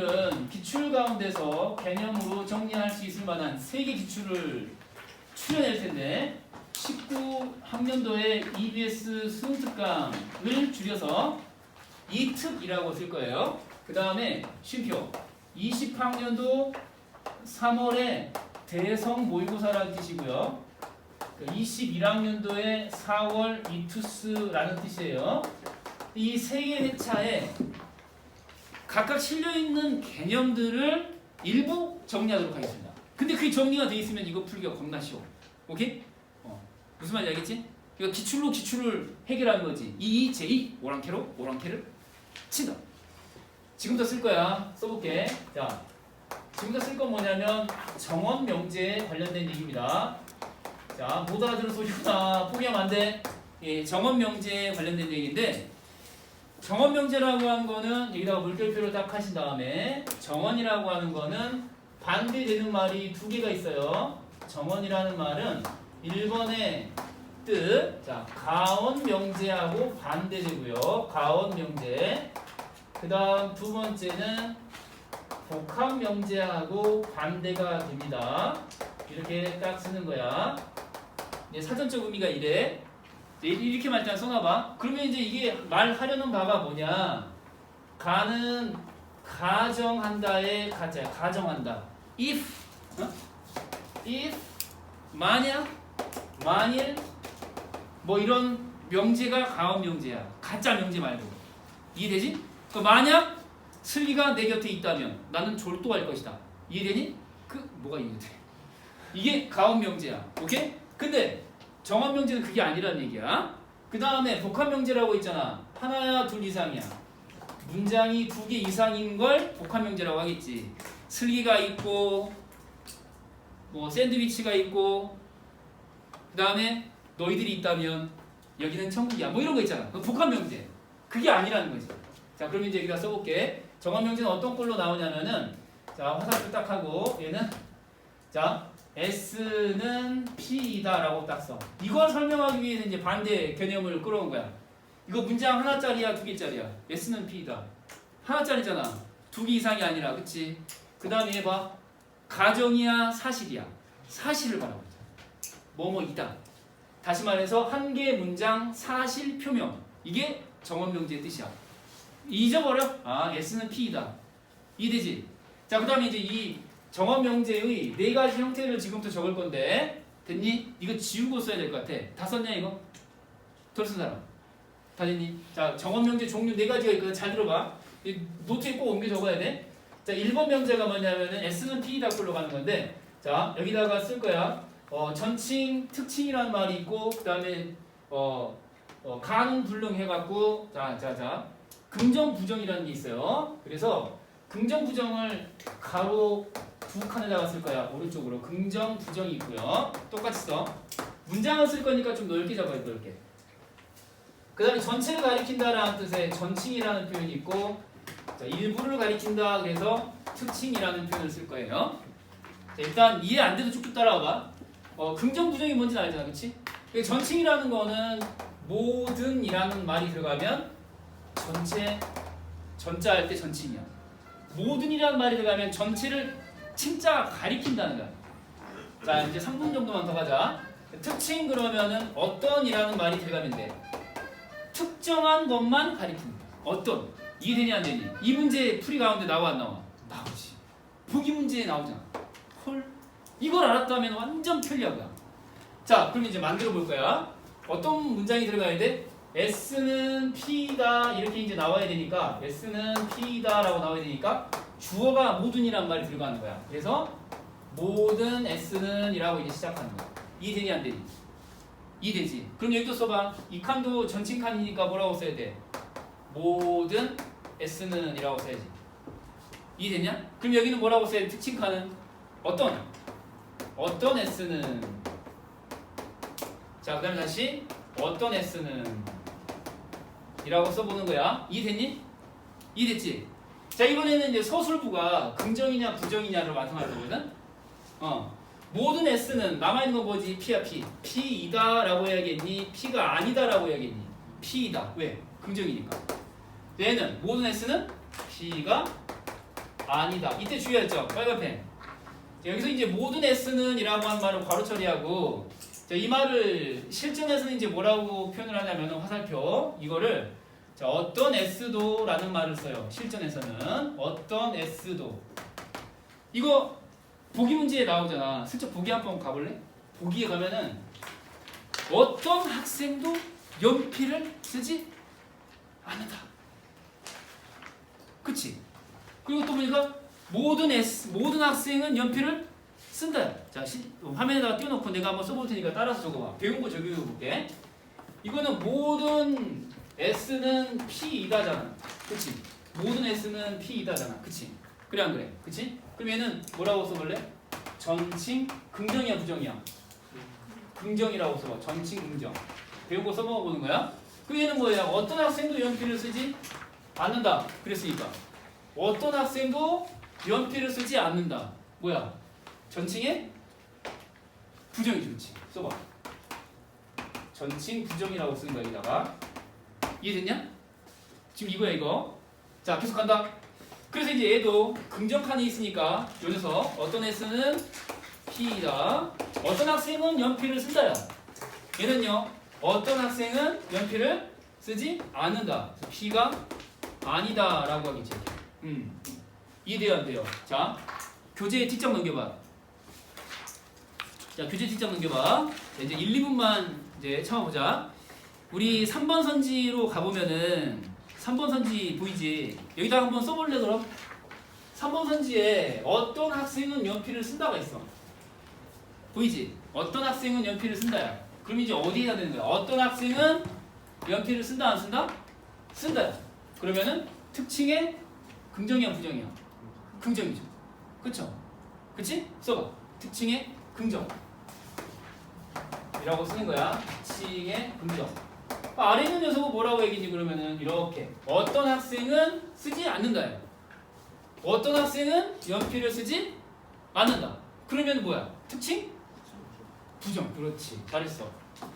여러분들은 기출 가운데서 개념으로 정리할 수 있을 만한 세 개 기출을 추려낼 텐데 19학년도에 EBS 수능특강을 줄여서 이특이라고 쓸 거예요. 그 다음에 쉼표 20학년도 3월에 대성 모의고사라는 뜻이고요. 21학년도에 4월 이투스라는 뜻이에요. 이 세 개 회차에 각각 실려 있는 개념들을 일부 정리하도록 하겠습니다. 근데 그게 정리가 돼 있으면 이거 풀기가 겁나 쉬워. 오케이? 어. 무슨 말인지 알겠지? 이거 기출로 기출을 해결하는 거지. 이, 제2 오랑캐로 오랑캐를 친다. 지금부터 쓸 거야. 써볼게. 자, 지금부터 쓸 건 뭐냐면 정원 명제에 관련된 얘기입니다. 자, 못 알아들은 소리구나. 포기하면 안 돼. 예, 정원 명제에 관련된 얘기인데 정원 명제라고 하는 거는 여기다가 물결표를 딱 하신 다음에 정원이라고 하는 거는 반대되는 말이 두 개가 있어요. 정원이라는 말은 1번의 뜻, 자 가원 명제하고 반대되고요. 가원 명제. 그 다음 두 번째는 복합 명제하고 반대가 됩니다. 이렇게 딱 쓰는 거야. 네, 사전적 의미가 이래. 네, 이렇게 말장 써놔봐. 그러면 이제 이게 말하려는 바가 뭐냐? 가는 가정한다의 가자. 가정한다. if 어? if 만약 만일 뭐 이런 명제가 가원 명제야. 가짜 명제 말고 이해되지? 그 만약 슬기가 내 곁에 있다면 나는 졸도할 것이다. 이해되니? 그 뭐가 이해돼? 이게 가원 명제야. 오케이? 근데 정원 명제는 그게 아니라는 얘기야. 그 다음에 복합 명제라고 있잖아. 하나야 둘 이상이야. 문장이 두 개 이상인 걸 복합 명제라고 하겠지. 슬기가 있고 뭐 샌드위치가 있고 그 다음에 너희들이 있다면 여기는 천국이야. 뭐 이런 거 있잖아. 그 복합 명제. 그게 아니라는 거지. 자, 그럼 이제 여기다 써볼게. 정원 명제는 어떤 꼴로 나오냐면은 자 화살표 딱 하고 얘는 자 S는 P이다라고 딱 써. 이걸 설명하기 위해서 이제 반대 개념을 끌어온 거야. 이거 문장 하나짜리야, 두 개짜리야. S는 P이다. 하나짜리잖아. 두 개 이상이 아니라, 그치? 그 다음에 해봐. 가정이야, 사실이야. 사실을 있잖아. 뭐뭐이다. 다시 말해서 한 개의 문장 사실 표명. 이게 정원 명제의 뜻이야. 잊어버려? 아, S는 P이다. 이해되지? 자, 그 다음에 이제 이 정원 명제의 네 가지 형태를 지금부터 적을 건데 됐니? 이거 지우고 써야 될 것 같아. 다 썼냐 이거? 덜 쓴 사람? 다 됐니? 자 정원 명제 종류 네 가지가 있거든. 잘 들어봐. 이 노트에 꼭 옮겨 적어야 돼. 자 1번 명제가 뭐냐면은 S는 P다 꼴로 가는 건데 자 여기다가 쓸 거야. 어, 전칭, 특칭이라는 말이 있고 그 다음에 어, 어, 간, 불능 해갖고 자, 자, 자 긍정, 부정이라는 게 있어요. 그래서 긍정, 부정을 가로 두 칸에다가 쓸 거야. 오른쪽으로 긍정, 부정이 있고요. 똑같이 써. 문장을 쓸 거니까 좀 넓게 잡아야 돼, 넓게. 그 다음에 전체를 가리킨다라는 뜻의 전칭이라는 표현이 있고 자, 일부를 가리킨다 그래서 특칭이라는 표현을 쓸 거예요. 자, 일단 이해 안 돼도 쭉쭉 따라와봐. 어, 긍정, 부정이 뭔지는 알잖아, 그치? 전칭이라는 거는 모든이라는 말이 들어가면 전체, 전자 할 때 전칭이야. 모든이라는 말이 들어가면 전체를 진짜 가리킨다는 거야. 자 이제 3분 정도만 더 가자. 특징 그러면은 어떤이라는 말이 들어가면 돼. 특정한 것만 가리킨다. 어떤 이해되니 안 되니? 이 문제 풀이 가운데 나와 안 나와? 나오지. 보기 문제에 나오잖아. 헐. 이걸 알았다면 완전 거야. 자 그럼 이제 만들어 볼 거야. 어떤 문장이 들어가야 돼? S는 P다 이렇게 이제 나와야 되니까 S는 P다라고 나와야 되니까 주어가 모든이란 말이 들어가는 거야. 그래서 모든 S는 이라고 이제 시작하는 거야. 이해되니 안 되니? 이해되지? 그럼 여기도 써봐. 이 칸도 전칭 칸이니까 뭐라고 써야 돼? 모든 S는 이라고 써야지. 이해되냐? 그럼 여기는 뭐라고 써야 돼? 특칭 칸은 어떤? 어떤 S는 자, 그 다음에 다시 어떤 S는 이라고 써보는 거야. 이해됐니? 이해됐지? 자 이번에는 이제 서술부가 긍정이냐 부정이냐를 거거든. 어 모든 S는 남아 있는 거 뭐지? P야 P. P이다라고 해야겠니? P가 아니다라고 해야겠니? P이다. 왜? 긍정이니까. 얘는 모든 S는 P가 아니다. 이때 주의했죠? 빨간펜. 자, 여기서 이제 모든 S는 이라고 한 말을 괄호 처리하고 자, 이 말을 실전에서는 이제 뭐라고 표현을 하냐면 화살표 이거를 자, 어떤 S도 라는 말을 써요. 실전에서는 어떤 S도 이거 보기 문제에 나오잖아. 슬쩍 보기 한번 가볼래? 보기에 가면은 어떤 학생도 연필을 쓰지 않는다. 그치? 그리고 또 보니까 모든 S, 모든 학생은 연필을 쓴다. 자, 시, 화면에다가 띄워놓고 내가 한번 써볼 테니까 따라서 적어봐. 배운 거 적용해볼게. 이거는 모든 S는 P2다잖아. 그치? 모든 S는 P2다잖아. 그치? 그래 안 그래? 그치? 그럼 얘는 뭐라고 써볼래? 전칭 긍정이야 부정이야? 긍정이라고 써봐. 전칭 긍정. 거 써먹어보는 거야. 그 얘는 뭐야? 어떤 학생도 연필을 쓰지 않는다. 그랬으니까. 어떤 학생도 연필을 쓰지 않는다. 뭐야? 전칭의 부정이 좋지. 써봐. 전칭 부정이라고 거야, 여기다가. 이해됐냐? 지금 이거야, 이거. 자, 계속 간다. 그래서 이제 얘도 긍정 칸이 있으니까 요 녀석 어떤 S는 P이다. 어떤 학생은 연필을 쓴다야. 얘는요. 어떤 학생은 연필을 쓰지 않는다. P가 아니다 라고 하겠지. 음. 이해돼요, 안 돼요? 자, 교재에 뒷장 넘겨봐. 자, 교재 뒷장 넘겨봐. 자, 이제 1, 2분만 이제 참아보자. 우리 3번 선지로 가보면은 3번 선지 보이지? 여기다 한번 써볼래 그럼? 3번 선지에 어떤 학생은 연필을 쓴다가 있어. 보이지? 어떤 학생은 연필을 쓴다야. 그럼 이제 어디 해야 되는 거야? 어떤 학생은 연필을 쓴다 안 쓴다? 쓴다야. 그러면은 특징의 긍정이야 부정이야? 긍정이죠. 그쵸? 그치? 써봐. 특징의 긍정. 이라고 쓰는 거야. 특징의 긍정. 아래 있는 녀석은 뭐라고 얘기니 그러면은 이렇게 어떤 학생은 쓰지 않는다예요. 어떤 학생은 연필을 쓰지 않는다. 그러면 뭐야? 특징? 부정. 그렇지. 잘했어.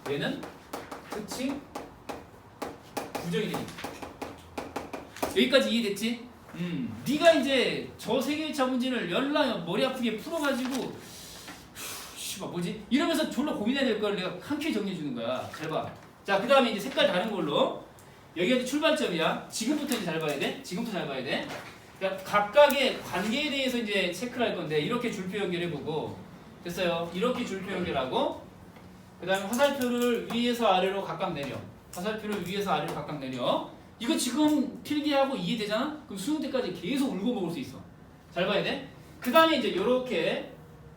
얘는 특징 부정이 되니까. 여기까지 이해됐지? 음, 네가 이제 저 세계 1차 문제를 열나 머리 아프게 풀어가지고 씨발 뭐지? 이러면서 졸라 고민해야 될 걸 내가 한 큐에 정리해 주는 거야. 잘 봐. 자, 그 다음에 이제 색깔 다른 걸로 여기가 이제 출발점이야. 지금부터 이제 잘 봐야 돼. 지금부터 잘 봐야 돼. 그러니까 각각의 관계에 대해서 이제 체크를 할 건데 이렇게 줄표 연결해 보고 됐어요. 이렇게 줄표 연결하고 그 다음에 화살표를 위에서 아래로 각각 내려. 화살표를 위에서 아래로 각각 내려. 이거 지금 필기하고 이해되잖아? 그럼 수능 때까지 계속 울고 먹을 수 있어. 잘 봐야 돼. 그 다음에 이제 이렇게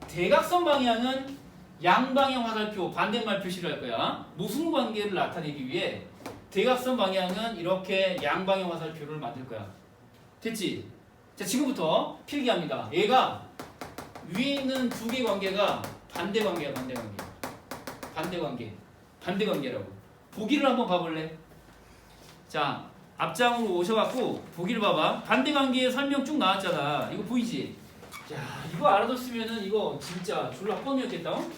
대각선 방향은 양방향 화살표 반대말 표시를 할 거야. 모순 관계를 나타내기 위해 대각선 방향은 이렇게 양방향 화살표를 만들 거야. 됐지? 자 지금부터 필기합니다. 얘가 위에 있는 두 개 관계가 반대 관계야 반대 관계. 반대 관계. 반대 관계라고. 보기를 한번 봐볼래? 자 앞장으로 오셔갖고 보기를 봐봐. 반대 관계의 설명 쭉 나왔잖아. 이거 보이지? 야 이거 알아뒀으면은 이거 진짜 졸라 뻔이었겠다. 어?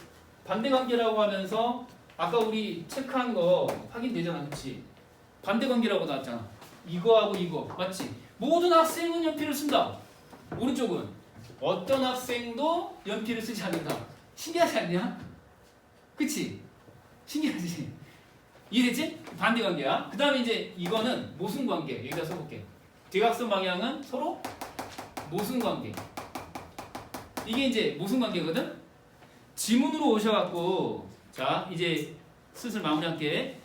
반대 관계라고 하면서 아까 우리 체크한 거 확인되잖아, 그렇지? 반대 관계라고 나왔잖아. 이거하고 이거 맞지? 모든 학생은 연필을 쓴다. 오른쪽은 어떤 학생도 연필을 쓰지 않는다. 신기하지 않냐? 그치? 신기하지? 이해됐지? 반대 관계야. 그 다음에 이제 이거는 모순 관계. 여기다 써볼게. 대각선 방향은 서로 모순 관계. 이게 이제 모순 관계거든? 지문으로 오셔갖고 자 이제 슬슬 마무리할게.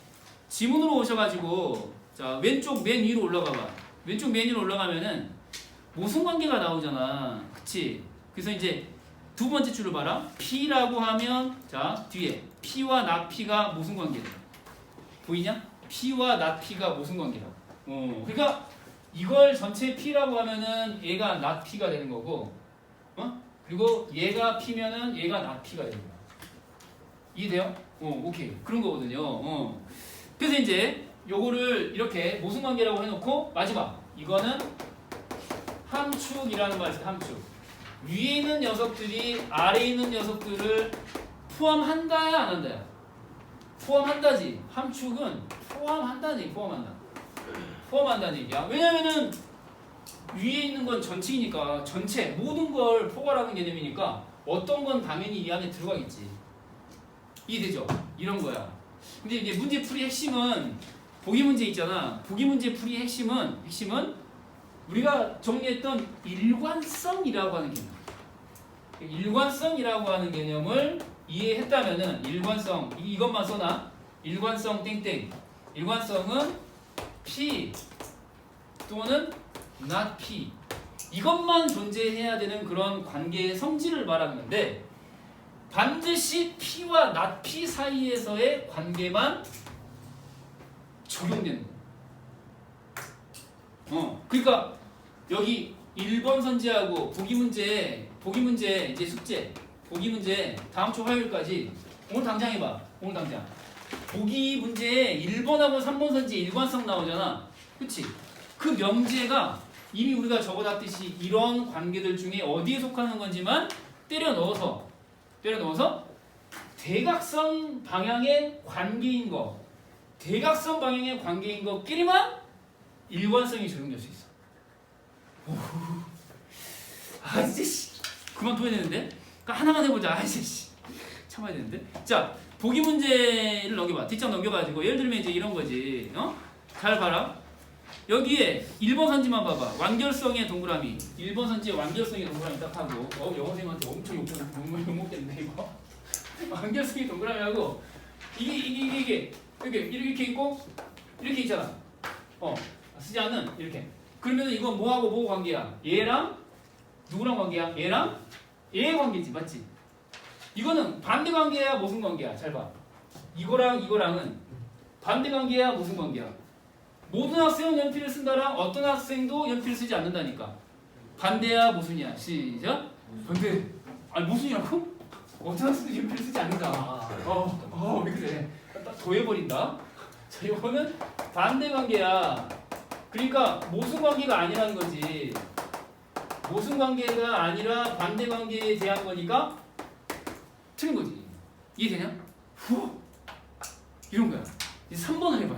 지문으로 오셔가지고 자 왼쪽 맨 위로 올라가봐. 왼쪽 맨 위로 올라가면은 모순 관계가 나오잖아. 그치? 그래서 이제 두 번째 줄을 봐라. P라고 하면 자 뒤에 P와 나P가 모순 관계다. 보이냐? P와 나P가 모순 관계다. 어, 그러니까 이걸 전체 P라고 하면은 얘가 나P가 되는 거고, 어? 그리고 얘가 P면은 얘가 되는 거야. 이해돼요? 어, 오케이. 그런 거거든요. 어. 그래서 이제 요거를 이렇게 모순 관계라고 해놓고 마지막 이거는 함축이라는 말이 있어요. 함축. 위에 있는 녀석들이 아래에 있는 녀석들을 포함한다야 안 한다야? 포함한다지. 함축은 포함한다는 얘기, 포함한다. 포함한다는 얘기야. 왜냐면은 위에 있는 건 전체이니까 전체 모든 걸 포괄하는 개념이니까 어떤 건 당연히 이 안에 들어가겠지. 이해되죠? 이런 거야. 근데 이제 문제 풀이 핵심은 보기 문제 있잖아. 보기 문제 풀이 핵심은 핵심은 우리가 정리했던 일관성이라고 하는 개념. 일관성이라고 하는 개념을 이해했다면은 일관성 이- 이것만 써놔. 일관성 땡땡. 일관성은 P 또는 not P. 이것만 존재해야 되는 그런 관계의 성질을 말하는 건데 반드시 P와 not P 사이에서의 관계만 적용되는 거야. 어, 그러니까 여기 1번 선지하고 보기 문제, 보기 문제 이제 숙제, 보기 문제 다음 주 화요일까지 오늘 당장 해봐. 오늘 당장. 보기 문제에 1번하고 3번 선지 일관성 나오잖아. 그치? 그 명제가 이미 우리가 적어놨듯이 이런 관계들 중에 어디에 속하는 건지만 때려 넣어서 때려 넣어서 대각선 방향의 관계인 거 대각선 방향의 관계인 것끼리만 일관성이 적용될 수 있어. 오후. 아 이제 씨 그만 둬야 되는데. 그러니까 하나만 해보자. 아 이제 씨 참아야 되는데. 자 보기 문제를 넘겨봐. 뒷장 넘겨가지고 예를 들면 이제 이런 거지. 어? 잘 봐라. 여기에 1번 선지만 봐봐. 완결성의 동그라미. 1번 선지의 완결성의 동그라미 딱 하고. 어 영어 선생님한테 엄청 욕, 욕, 욕 먹겠는데 이거. 완결성의 동그라미 하고 이게 이게 이게 이게 이렇게 이렇게 있고 이렇게 있잖아. 어 쓰지 않는 이렇게. 그러면 이건 뭐하고 뭐 관계야? 얘랑 누구랑 관계야? 얘랑 얘의 관계지 맞지? 이거는 반대 관계야 무슨 관계야? 잘 봐. 이거랑 이거랑은 반대 관계야 무슨 관계야? 모든 학생은 연필을 쓴다랑 어떤 학생도 연필을 쓰지 않는다니까. 반대야 무슨이야? 시작. 반대. 아니 무슨이라고? 어떤 학생도 연필을 쓰지 않는다. 어, 어, 왜 그래? 딱 도해버린다. 자, 이거는 반대 관계야. 그러니까 모순 관계가 아니라는 거지. 모순 관계가 아니라 반대 관계에 대한 거니까 틀린 거지. 이해되냐? 후 이런 거야. 이제 3번을 해봐.